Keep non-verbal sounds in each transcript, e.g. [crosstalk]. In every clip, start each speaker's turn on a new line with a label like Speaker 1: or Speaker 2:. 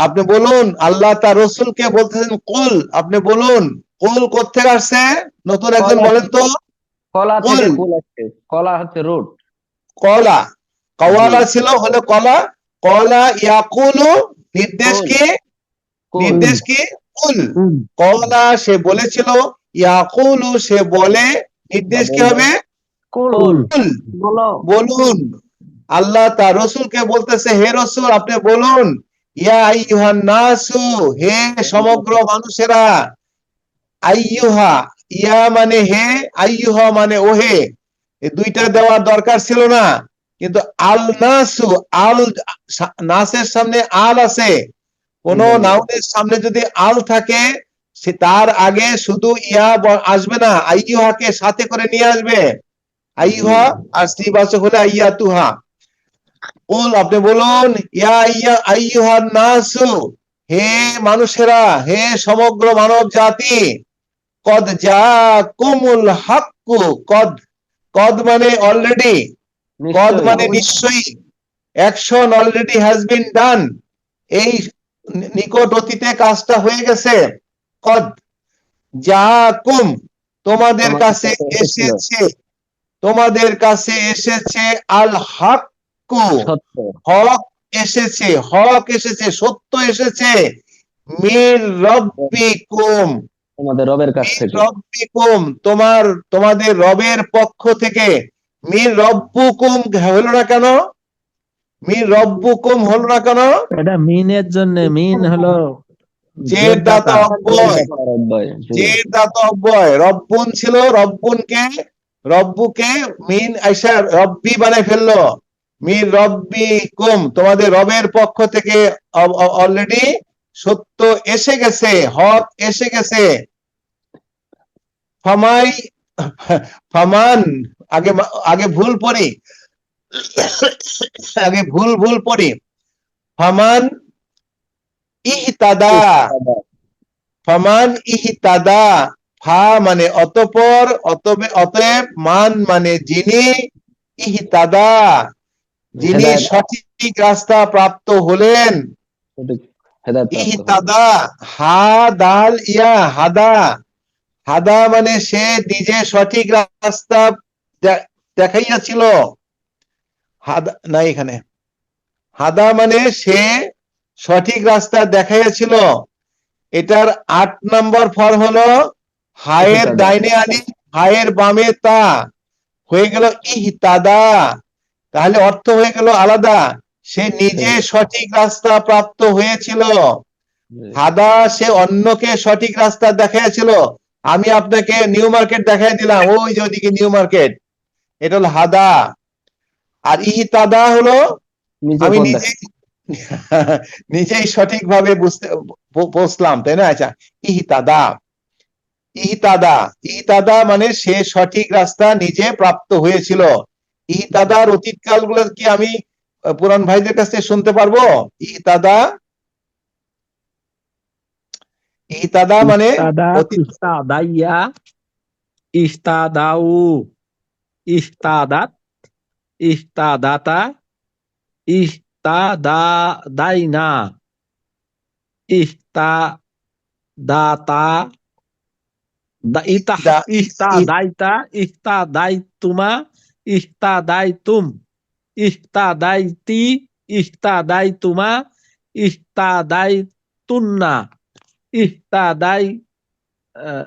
Speaker 1: আপনি বলুন আল্লাহ তার রসুলকে বলতেছেন কুল আপনি বলুন কুল কোথেকে আসছে? নতুন একজন বলেন তো।
Speaker 2: কলা হচ্ছে রুট।
Speaker 1: কলা। কওয়ালা ছিল হলো কলা। কলা ইয়াকুলু নির্দেশ কি? নির্দেশ কি? কুল। কলা সে বলেছিল ইয়াকুলু সে বলে নির্দেশ কি হবে?
Speaker 2: কুল।
Speaker 1: কুল। বলুন। আল্লাহ তার রসুলকে বলতেছে হে রসুল আপনি বলুন ইয়া আইয়ুহান নাসু হে সমগ্র মানুষেরা আইয়ুহা ইয়া মানে হে আইয়ুহা মানে ওহে। দুইটা দেওয়ার দরকার ছিল না কিন্তু আল নাসু আল নাসের সামনে আল আছে। কোন। নাউনের সামনে যদি আল থাকে সে তার আগে শুধু ইয়া আসবে না আইয়ুহাকে সাথে করে নিয়ে আসবে। আইয়ুহা আর স্ত্রীবাচক হলে আইয়া তুহা বল আপনি বলুন ইয়া ইয়া আইয়ুহান নাসু হে মানুষেরা হে সমগ্র মানব জাতি কদ যা কুমুল হাক্কু কদ কদ মানে অলরেডি কদ মানে নিশ্চয়ই action already has been done এই নিকট অতীতে কাজটা হয়ে গেছে কদ যা কুম তোমাদের কাছে এসেছে তোমাদের কাছে এসেছে আল
Speaker 2: সত্য
Speaker 1: হক এসেছে হক এসেছে সত্য এসেছে। মির রব্বিকুম
Speaker 2: তোমাদের রবের কাছ থেকে।
Speaker 1: রব্বিকুম তোমার তোমাদের রবের পক্ষ থেকে। মির রব্বুকুম হলো না কেন? মির রব্বুকুম হলো না কেন?
Speaker 3: এটা মিনের জন্য মিন হলো
Speaker 1: জের দাতা অব্যয়। যে দাত অব্যয় রব্বুন ছিল রব্বুনকে রব্বুকে মিন আইসা রব্বি বানাই ফেলল। মির রব্বি কুম তোমাদের রবের পক্ষ থেকে অলরেডি সত্য এসে গেছে হক এসে গেছে। ফামাই ফামান আগে আগে ভুল পড়ি। আগে ভুল ভুল পড়ি। ফামান ইহতাদা। ফমান ইহতাদা। ফা মানে অতপর অতবে অতএব মান মানে যিনি ইহতাদা। যিনি সঠিক রাস্তা প্রাপ্ত হলেন
Speaker 2: সঠিক হেদায়েত প্রাপ্ত হলো।
Speaker 1: ইহতাদা হা দাল ইয়া হাদা। হাদা মানে সে নিজে সঠিক রাস্তা দেখাইয়াছিল। হাদা না এখানে। হাদা মানে সে সঠিক রাস্তা দেখাইয়াছিল। এটার আট নম্বর ফর হলো হায়ের। ডাইনে আলি হায়ের বামে তা। হয়ে গেল ইহতাদা তাহলে অর্থ হয়ে গেল আলাদা। সে নিজে সঠিক রাস্তা প্রাপ্ত হয়েছিল।
Speaker 2: জি।
Speaker 1: হাদা সে অন্যকে সঠিক রাস্তা দেখাইয়াছিল। আমি আপনাকে নিউ মার্কেট দেখাই দিলাম। ওই যে ওইদিকে নিউ মার্কেট। এটা হলো হাদা। আর ইহতাদা হলো আমি
Speaker 2: পথ
Speaker 1: নিজেই সঠিকভাবে বুঝতে পৌঁছলাম তাই না? আচ্ছা ইহতাদা। ইহতাদা। ইহতাদা মানে সে সঠিক রাস্তা নিজে প্রাপ্ত হয়েছিল। ইহতাদার অতীতকালগুলো কি আমি পুরান ভাইদের কাছ থেকে শুনতে পারব? ইহতাদা ইহতাদা মানে
Speaker 3: ইস্তাদা
Speaker 1: অতীত
Speaker 3: ইস্তাদাইয়া ইস্তাদাউ ইস্তাদাত ইস্তাদাতা ইস্তাদাদাইনা ইস্তাদাতা ইস্তাদাইতা ইস্তাদাইতুমা ইস্তাদাইতুম ইস্তাদাইতি ইস্তাদাইতুমা ইস্তাদাইতুন্না ইস্তাদাই আহ,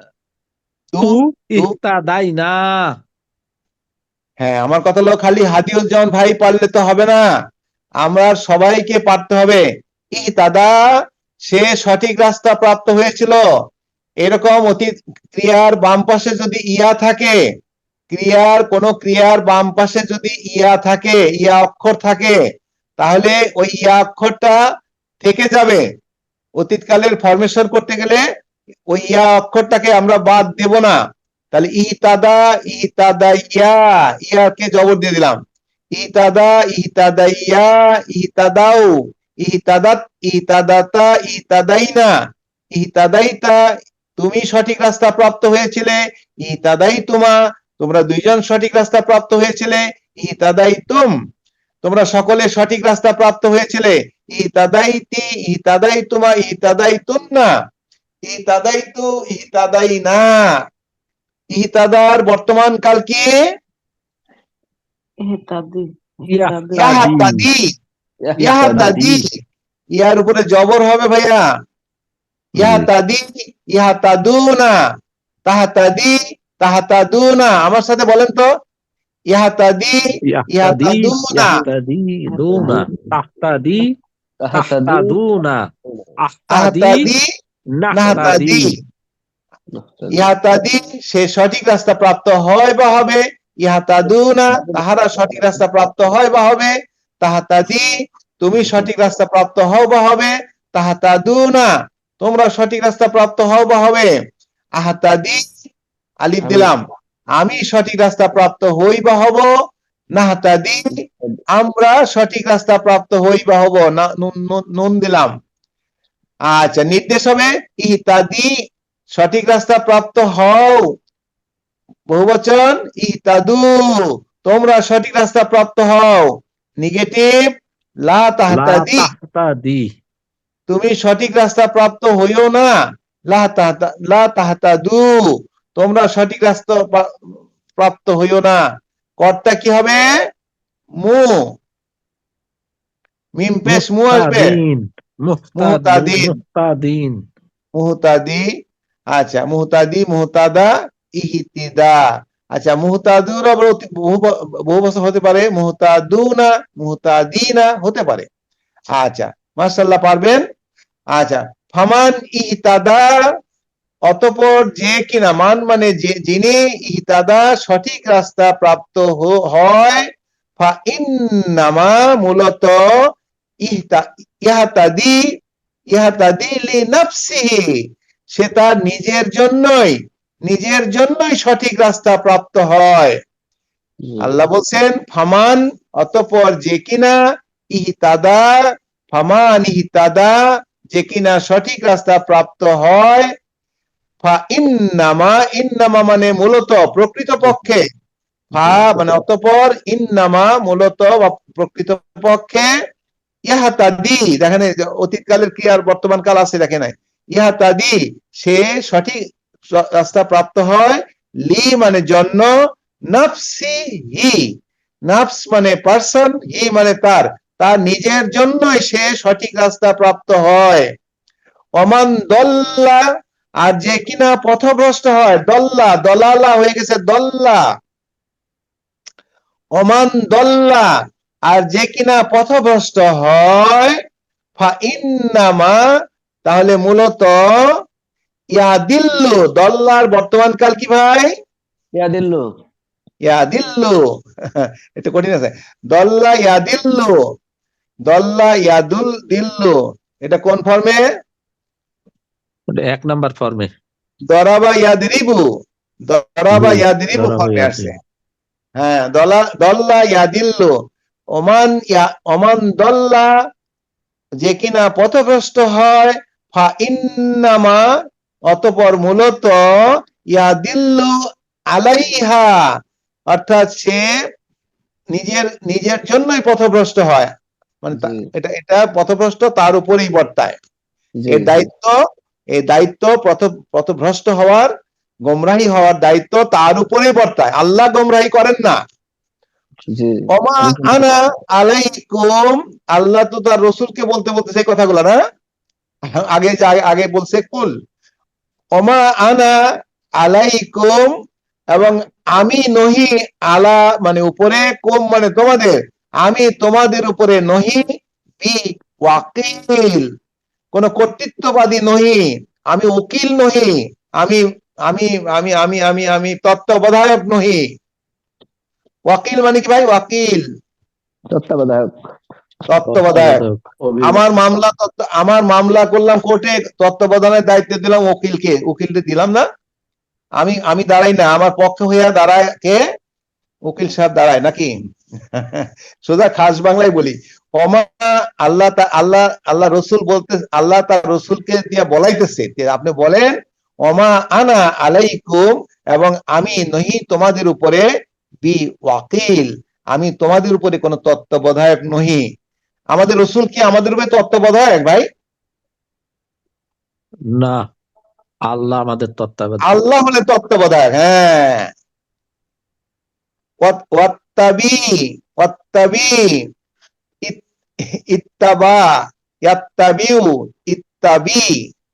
Speaker 1: তু
Speaker 3: ইস্তাদাইনা
Speaker 1: হ্যাঁ আমার কথা হলো খালি হাদিউজ্জামান ভাই পারলে তো হবে না। আমরা সবাইকে পারতে হবে। ই দাদা সে সঠিক রাস্তা প্রাপ্ত হয়েছিল। এরকম অতীত ক্রিয়ার বাম পাশে যদি ইয়া থাকে ক্রিয়ার, কোন ক্রিয়ার বাম পাশে যদি ইয়া থাকে, ইয়া অক্ষর থাকে, তাহলে ওই ইয়া অক্ষরটা থেকে যাবে। অতীতকালের ফরমেশন করতে গেলে ওই ইয়া অক্ষরটাকে আমরা বাদ দেব না। তাহলে ই তাদা ই ইতাদা ইয়া ইয়াকে জবর দিয়ে দিলাম। ইতাদা ইতাদা ইয়া ইতাদাও ইতাদাত, ইতাদাতা, ইতাদাইনা, ইতাদাইতা, তুমি সঠিক রাস্তা প্রাপ্ত হয়েছিলে ইতাদাই তোমা তোমরা দুইজন সঠিক রাস্তা প্রাপ্ত হয়েছিলে ইতাদাই তুম। তোমরা সকলে সঠিক রাস্তা প্রাপ্ত হয়েছিলে ইহতাদাইতি ইহতাদাইতুমা ইহতাদাইতুন্না ইহতাদাইতু ইহতাদাইনা ইহতাদার বর্তমান কাল কি?
Speaker 4: ইহতাদি
Speaker 3: ইয়াহতাদি।
Speaker 1: ইয়াহতাদি ইয়াহতাদি ইয়ার উপরে জবর হবে ভাইয়া। ইয়াহতাদি ইয়াহতাদুনা তাহতাদি তাহতাদুনা। আমার সাথে বলেন তো। ইয়াহতাদি
Speaker 3: ইয়াহতাদি
Speaker 1: ইয়াহতাদুনা।
Speaker 3: ইয়াহতাদিদুনা তাহতাদি
Speaker 2: তাহাতাদু
Speaker 3: তাহতাদুনা। আহতাদি
Speaker 1: আহতাদি
Speaker 3: নাহতাদি।
Speaker 1: নাহতাদি। ইহাতাদি সে সঠিক রাস্তা প্রাপ্ত হয় বা হবে। ইহাতাদুনা তাহারা সঠিক রাস্তা প্রাপ্ত হয় বা হবে। তাহাতাদি তুমি সঠিক রাস্তা প্রাপ্ত হও বা হবে। তাহাতাদুনা তোমরা সঠিক রাস্তা প্রাপ্ত হও বা হবে। আহাতাদি আলিফ দিলাম। আমি সঠিক রাস্তা প্রাপ্ত হই বা হব? নাহাতাদি। আমরা সঠিক রাস্তা প্রাপ্ত হই বা হব? নুন দিলাম। আচ্ছা নির্দেশ হবে ইহতাদি সঠিক রাস্তা প্রাপ্ত হও। বহুবচন ইহতাদু তোমরা সঠিক রাস্তা প্রাপ্ত হও। নেগেটিভ লা তাহতাদি। তুমি সঠিক রাস্তা প্রাপ্ত হইও না। লা তাহতাদু। তোমরা সঠিক রাস্তা প্রাপ্ত হইও না। কর্তা কি হবে? মু। মিম পেশ মু আসবে।
Speaker 3: মুহতাদিন
Speaker 1: মুহতাদি। আচ্ছা মুহতাদি মুহতাদা ইহতিদা। আচ্ছা মুহতাদুর আবার বহু বহু বছর হতে পারে। মুহতাদুনা মুহতাদিনা হতে পারে। আচ্ছা মাশাআল্লাহ পারবেন? আচ্ছা ফামান ইহতাদা অতপর যে কিনা মান মানে যে যিনি ইহতাদা সঠিক রাস্তা প্রাপ্ত হয় ফা ইন্নামা মূলত ইহতা ইহাতাদি ইহাতাদি লি নাফসিহি সে তার নিজের জন্যই নিজের জন্যই সঠিক রাস্তা প্রাপ্ত হয়। আল্লাহ বলছেন ফামান অতপর যে কিনা ইহতাদা ফামান ইহতাদা যে কিনা সঠিক রাস্তা প্রাপ্ত হয় ইন্নামা ইন্নামা মানে মূলত প্রকৃত পক্ষে ফা মানে অতপর, ইন্নামা মূলত প্রকৃত পক্ষে ইহাতাদি দেখেন অতীতকালের কি আর বর্তমান কাল আছে, দেখে নাই? ইহাতাদি সে সঠিক রাস্তা প্রাপ্ত হয় লি মানে জন্য, নাফসি হি। নাফস মানে পার্সন হি মানে তার। তার নিজের জন্যই সে সঠিক রাস্তা প্রাপ্ত হয়। অমান দল্লা আর যে কিনা পথভ্রষ্ট হয় দল্লা দলালা হয়ে গেছে দল্লা। অমান দল্লা। আর যে কিনা পথভ্রষ্ট হয় তাহলে মূলত ইয়াদিল্লু। দল্লার বর্তমান কাল কি ভাই?
Speaker 2: ইয়াদিল্লু।
Speaker 1: ইয়াদিল্লু। [laughs] এটা কঠিন আছে। দল্লা ইয়াদিল্লু। দল্লা ইয়াদুল দিল্লু। এটা কোন ফর্মে?
Speaker 3: এক নাম্বার ফর্মে
Speaker 1: দরাবা ইয়াদরিবু দরাবা ইয়াদরিবু ফর্মে। আসছে হ্যাঁ দলা দল্লা ইয়াদিল্লু ওমান ওমান দল্লা যে কিনা পথভ্রষ্ট হয় ফা ইন্নামা অতপর মূলত ইয়াদিল্লু আলাইহা অর্থাৎ সে নিজের নিজের জন্যই পথভ্রষ্ট হয়। মানে এটা এটা পথভ্রষ্ট তার উপরেই বর্তায়। এর দায়িত্ব এই দায়িত্ব পথ- পথভ্রষ্ট হওয়ার গোমরাহী হওয়ার দায়িত্ব তার উপরে বর্তায়। আল্লাহ গোমরাহী করেন না। আনা আলাইকুম আল্লাহ তো তার রসুলকে বলতে বলতে সেই কথাগুলো না? আগে আগে- আগে বলছে কুল। অমা আনা আলাইকুম এবং আমি নহি আলা মানে উপরে কুম মানে তোমাদের। আমি তোমাদের উপরে নহি বি ওয়াকিল। কোন কর্তৃত্ববাদী নহি আমি উকিল নহি আমি আমি আমি আমি আমি আমি তত্ত্বাবধায়ক নহি। ওয়াকিল মানে কি ভাই? ওয়াকিল।
Speaker 2: তত্ত্বাবধায়ক।
Speaker 1: তত্ত্বাবধায়ক। আমার মামলা তত্ত্ব- আমার মামলা করলাম কোর্টে তত্ত্বাবধানের দায়িত্ব দিলাম উকিলকে। উকিলকে দিলাম না। আমি আমি দাঁড়াই না। আমার পক্ষে হইয়া দাঁড়ায় কে? উকিল সাহেব দাঁড়ায় নাকি? [laughs] সোজা খাস বাংলায় বলি। অমা আল্লাহ তা আল্লাহ আল্লাহ রসুল বলতে আল্লাহ তার রসুলকে দিয়ে বলাইতেছে। আপনি বলেন অমা আনা আলাইকুম এবং আমি নহি তোমাদের উপরে বি ওয়াকিল আমি তোমাদের উপরে কোনো তত্ত্বাবধায়ক নহি। আমাদের রসুল কি আমাদের উপরে তত্ত্বাবধায়ক ভাই?
Speaker 3: না আল্লাহ আমাদের তত্ত্বাবধায়ক।
Speaker 1: আল্লাহ হলে তত্ত্বাবধায়ক হ্যাঁ। ওয়াত্তাবি ওয়াত্তাবি ইত্তাবা ইয়াত্তাবিউ ইত্তাবি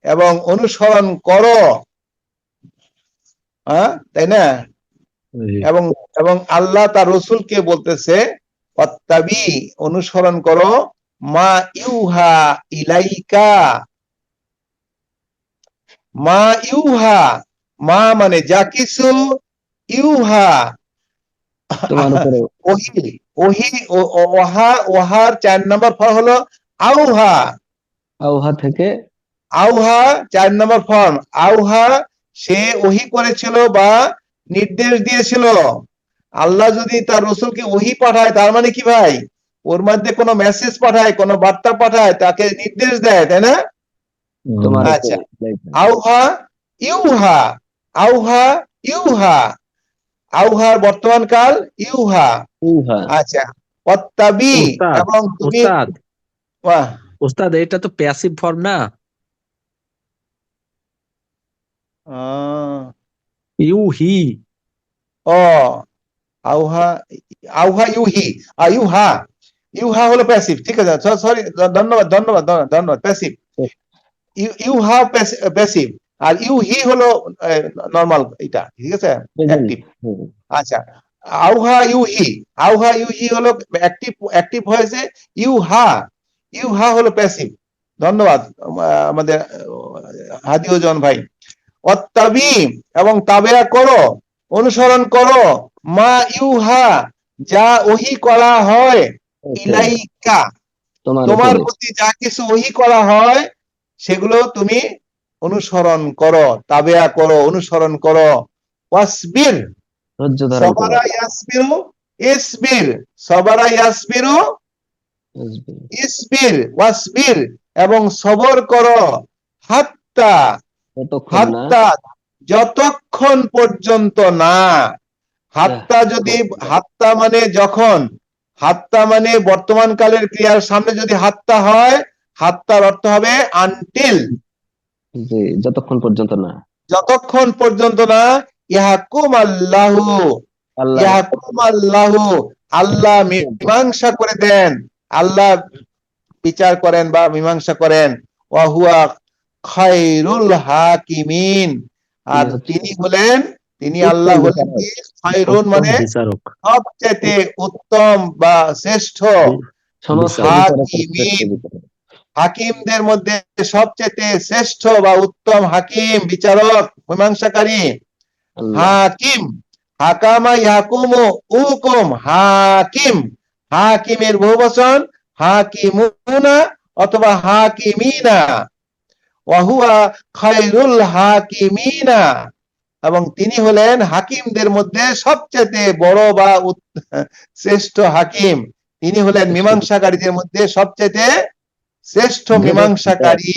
Speaker 1: এবং অনুসরণ করো। হ্যাঁ তাই না। এবং এবং আল্লাহ তার রসুলকে বলতেছে অত্তাবি অনুসরণ করো। মা ইউহা ইলাইকা। মা ইউহা মা মানে যা কিছু ইউহা
Speaker 2: তোমার উপরে।
Speaker 1: ওহি ওহি ওহা ওহার চার নম্বর ফল হলো আউহা।
Speaker 2: আউহা থেকে
Speaker 1: আউহা চার নম্বর ফর্ম আউহা সে ওহি করেছিল বা নির্দেশ দিয়েছিল। আল্লাহ যদি তার রসুলকে ওহি পাঠায় তার মানে কি ভাই? ওর মধ্যে কোনো মেসেজ পাঠায় কোনো বার্তা পাঠায় তাকে নির্দেশ দেয় তাই না?
Speaker 2: তোমার
Speaker 1: আচ্ছা। আউহা ইউহা আউহা ইউহা। আউহার বর্তমান কাল ইউহা।
Speaker 2: ইউহা।
Speaker 1: আচ্ছা অত্তাবি এবং তুমি
Speaker 3: উস্তাদ এটা তো প্যাসিভ ফর্ম না?
Speaker 1: আহ,
Speaker 3: ইউ হি
Speaker 1: ও আউহা আউহা ইউহি। আইউহা ইউহা। হলো প্যাসিভ ঠিক আছে? সরি ধন্যবাদ ধন্যবাদ ধন্যবাদ, ধন্যবাদ প্যাসিভ ইউহা প্যাসিভ আর ইউহি হলো নর্মাল এটা ঠিক আছে. অ্যাক্টিভ। আচ্ছা আউহা ইউহি আউহা ইউহি হলো অ্যাক্টিভ অ্যাক্টিভ হয়েছে ইউ হা। হলো প্যাসিভ ধন্যবাদ আমাদের হাদিউজন ভাই। অত্তাবি এবং তাবেয়া করো অনুসরণ করো মা ইউহা যা ওহি করা হয় ইলাইকা।
Speaker 2: তোমার
Speaker 1: প্রতি যা কিছু ওহি করা হয় সেগুলো তুমি অনুসরণ করো তাবেয়া করো অনুসরণ করো। ওয়াসবির। সবারা ইয়াসবিরু ইসবির। সবারা ইয়াসবিরু ইসবির। ওয়াসবির। এবং সবর করো হাত্তা। হাত্তা যতক্ষণ পর্যন্ত না। হাত্তা যদি হাত্তা মানে যখন। হাত্তা মানে বর্তমান কালের ক্রিয়ার সামনে যদি হাত্তা হয় হাত্তার অর্থ হবে আনটিল
Speaker 2: জি যতক্ষণ পর্যন্ত না।
Speaker 1: যতক্ষণ পর্যন্ত না আল্লাহু।
Speaker 2: আল্লাহ
Speaker 1: ইয়াকুম আল্লাহু আল্লাহ। মীমাংসা করে দেন। আল্লাহ বিচার করেন বা মীমাংসা করেন। ওয়াহুয়া খায়রুল হাকিমিন। আর
Speaker 2: তিনি
Speaker 1: হলেন তিনি আল্লাহ হলেন খায়রুন মানে সবচেয়ে উত্তম বা শ্রেষ্ঠ হাকিমিন। হাকিমদের মধ্যে সবচেয়ে শ্রেষ্ঠ বা উত্তম হাকিম বিচারক মীমাংসাকারী হাকিম। হাকামা ইয়াকুমু উকুম। হাকিম। হাকিমের বহুবচন হাকিমুনা অথবা হাকিমিনা। ওয়াহুয়া খায়রুল হাকিমিনা। এবং তিনি হলেন হাকিমদের মধ্যে সবচেয়ে বড় বা শ্রেষ্ঠ হাকিম। তিনি হলেন মীমাংসাকারীদের মধ্যে সবচেয়ে শ্রেষ্ঠ মীমাংসাকারী